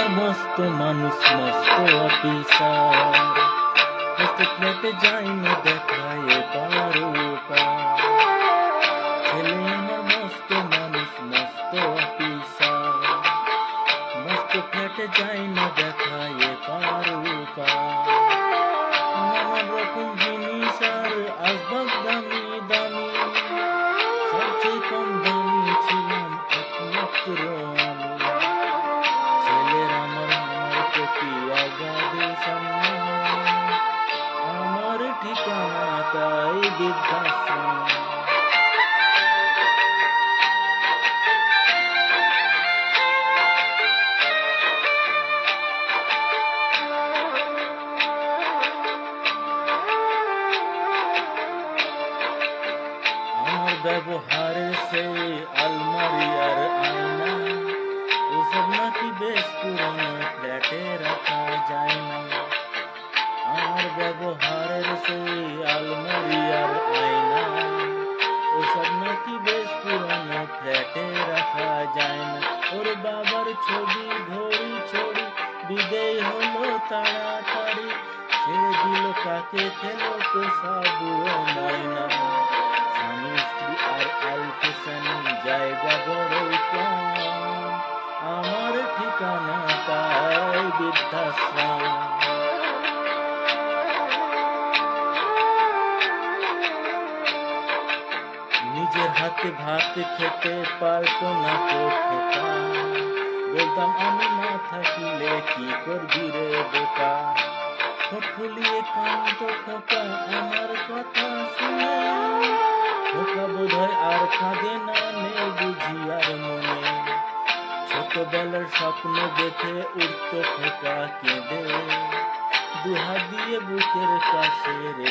আমার মস্ত মানুষ, মস্ত অফিসার। মস্ত প্লেটে যাই না দেখায় পারো ছেলে আমার মস্ত মানুষ, মস্ত অফিসার। মস্ত ফ্ল্যাটে যাই না তাই বৃদ্ধাশ্রম আমার ব্যবহারের সেই আলমারি আর আয়না ওসব নাকি বেশ পুরনো ফ্ল্যাটে রাখা যায় না আমার ব্যবহারের সেই আলমারি ফ্ল্যাটে রাখা যায় না। ওর বাবার ছবি ঘড়ি ছড়ি, বিদেয় হলো তাড়াতাড়ি। ছেড়ে দিল কাকে, খেলো পেশাবু মাইনা। স্বামী, স্ত্রী আর আলফেশন জায়গা বড় আমার ঠিকানা তাই নিজের হাতে ভাত খেতে পারতো না বলতাম, আমি না থাকিলে কি করবি রে বোকা ফুলিয়ে কান্ত খোকা আমার কথা শুনে। খোকা আর কাঁদে না নেই বুঝি আর মনে। ছোটবেলার স্বপ্ন দেখে উঠতো খোকা কেঁদে। দুহাত দিয়ে বুকের কাছে রে